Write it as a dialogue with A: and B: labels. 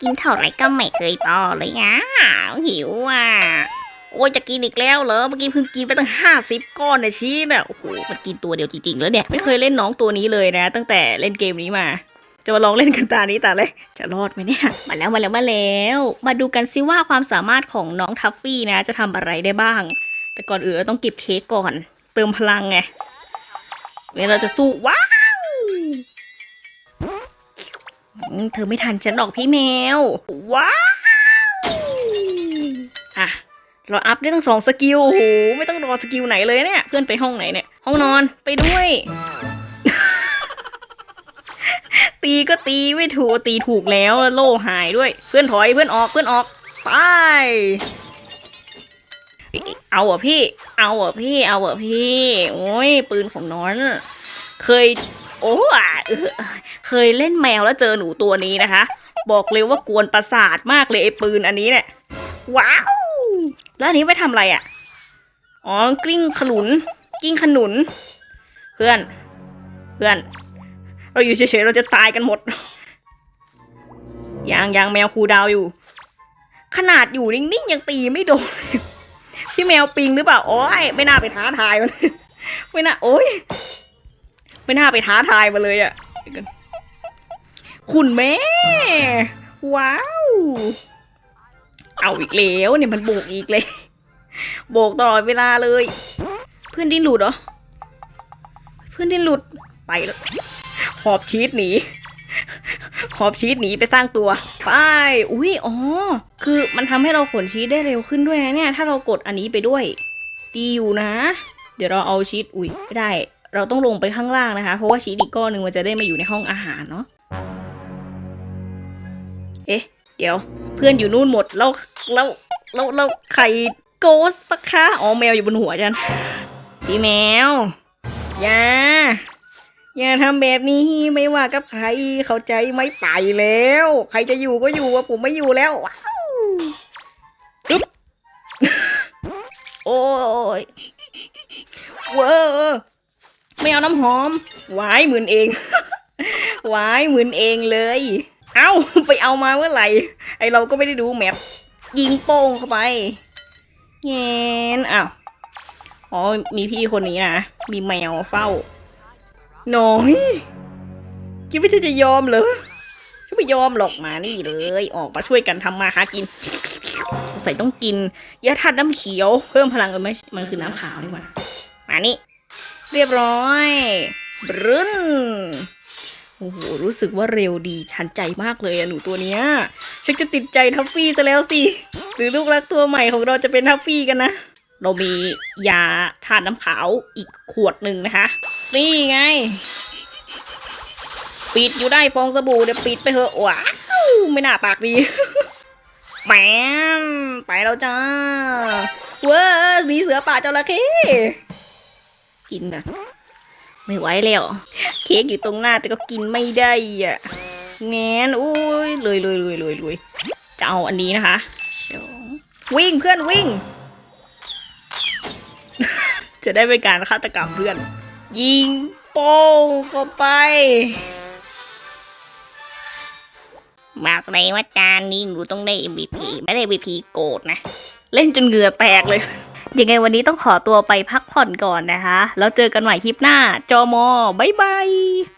A: กินเท่าไรก็ไม่เคยพอเลยอะหิวอะ โอ้ยจะกินอีกแล้วเหรอ เมื่อกี้เพิ่งกินไปตั้งห้าสิบก้อนนะชี้น่ะโอ้โห มันกินตัวเดียวจริงๆแล้วเนี่ย ไม่เคยเล่นน้องตัวนี้เลยนะ ตั้งแต่เล่นเกมนี้มา จะมาลองเล่นกันตานี้ตาเลย จะรอดไหมเนี่ย มาแล้วมาแล้วมาแล้ว มาดูกันซิว่าความสามารถของน้องทัฟฟี่นะ จะทำอะไรได้บ้าง แต่ก่อนอื่นเราต้องเก็บเค้กก่อน เติมพลังไงเวลาจะสู้ว้า เธอไม่ทันฉันหรอกพี่แมว ว้าวอะเราอัพได้ทั้งสองสกิลโอ้โหไม่ต้องรอสกิลไหนเลยเนี่ย เพื่อนไปห้องไหนเนี่ย ห้องนอนไปด้วย ตีก็ตีไม่ถูกตีถูกแล้วโล่หายด้วย เพื่อนถอยเพื่อนออกเพื่อนออกไปเอาเหรอะพี่ เอาเหรอะพี่ เอาเหรอะพี่ โอ้ยปืนของน้อน เคย โอ้อะเคยเล่นแมวแล้วเจอหนูตัวนี้นะคะ บอกเลยว่ากวนประสาทมากเลยไอ้ปืนอันนี้เนี่ยว้าวแล้วอันนี้ไปทำอะไรอะอ๋อกลิ้งขนุนกิ้งขนุน เพื่อน เพื่อน เราอยู่เฉยๆเราจะตายกันหมดยังยังแมวครูดาวอยู่ ขนาดอยู่นิ่งๆยังตีไม่โดนพี่แมวปิงหรือเปล่าโอ้ยไม่น่าไปท้าทายมันไม่น่าโอ้ย ไม่น่าไปท้าทายมาเลยอะ่ะคุณแม่ ว้าว เอาอีกแล้วเนี่ยมันโบกอีกเลย โบกตลอดเวลาเลย เพื่อนดิ้นหลุดเหรอ เพื่อนดิ้นหลุดไปแล้วหอบชีสหนีหอบชีสหนีไปสร้างตัวไปอุ้ยอ๋อ คือมันทำให้เราขนชีสได้เร็วขึ้นด้วยนะเนี่ย ถ้าเรากดอันนี้ไปด้วย ดีอยู่นะ เดี๋ยวเราเอาชีสอุ้ยไม่ได้ เราต้องลงไปข้างล่างนะคะ เพราะว่าชีสอีกก้อนหนึ่งมันจะได้มาอยู่ในห้องอาหารเนาะ เอ๊ะ เดี๋ยว เพื่อนอยู่นู่นหมดแล้วแล้วแล้วแล้วใครโกสปะคะอ๋อแมวอยู่บนหัวฉันพี่แมว อย่า อย่าทำแบบนี้ไม่ว่ากับใครเข้าใจไม่ไปแล้ว ใครจะอยู่ก็อยู่ว่าผมไม่อยู่แล้วว้าวจึ๊บโอ้ยเวอร์ ไม่เอาน้ำหอมวายหมื่นเองวายหมื่นเองเลย เอ้าไปเอามาเมื่อไหร่ ไอเราก็ไม่ได้ดูแมปยิงโป้งเข้าไปเงี้ยอ้าวอ๋อมีพี่คนนี้นะ มีแมวเฝ้าน้อยคิดว่าจะยอมเหรอฉันไม่ยอมหรอกมานี่เลย ออกมาช่วยกันทำมาหากินสงสัยต้องกินยาธาตุน้ำเขียว เพิ่มพลังเออไม่มันคือน้ำขาวนี่หว่า มานี่ เรียบร้อยบรึ้นโอ้โห รู้สึกว่าเร็วดีทันใจมากเลยอะหนูตัวเนี้ยชักจะติดใจทัฟฟี่ซะแล้วสิ หรือลูกรักตัวใหม่ของเราจะเป็นทัฟฟี่กันนะ เรามียาทานน้ำขาวอีกขวดหนึ่งนะคะ นี่ไง ปิดอยู่ได้ฟองสบู่เดี๋ยวปิดไปเถอะว้าวไม่น่าปากดีแหมไปแล้วจ้า เว้ยสีเสือป่าจระเข้ กินนะไม่ไหวแล้ว เค้กอยู่ตรงหน้าแต่ก็กินไม่ได้อะแงนอุ้ยเลยเลยเลยเลยเลยจะเอาอันนี้นะคะววิ่งเพื่อนวิ่ง จะได้เป็นการฆาตกรรมเพื่อน ยิงโป้งเข้าไป
B: บอกเลยว่าจานนี้หนูต้องได้ MVP ไม่ได้ MVP โกรธนะ
A: เล่นจนเหงื่อแตกเลย ยังไงวันนี้ต้องขอตัวไปพักผ่อนก่อนนะคะ แล้วเจอกันใหม่คลิปหน้า จอมอบายบาย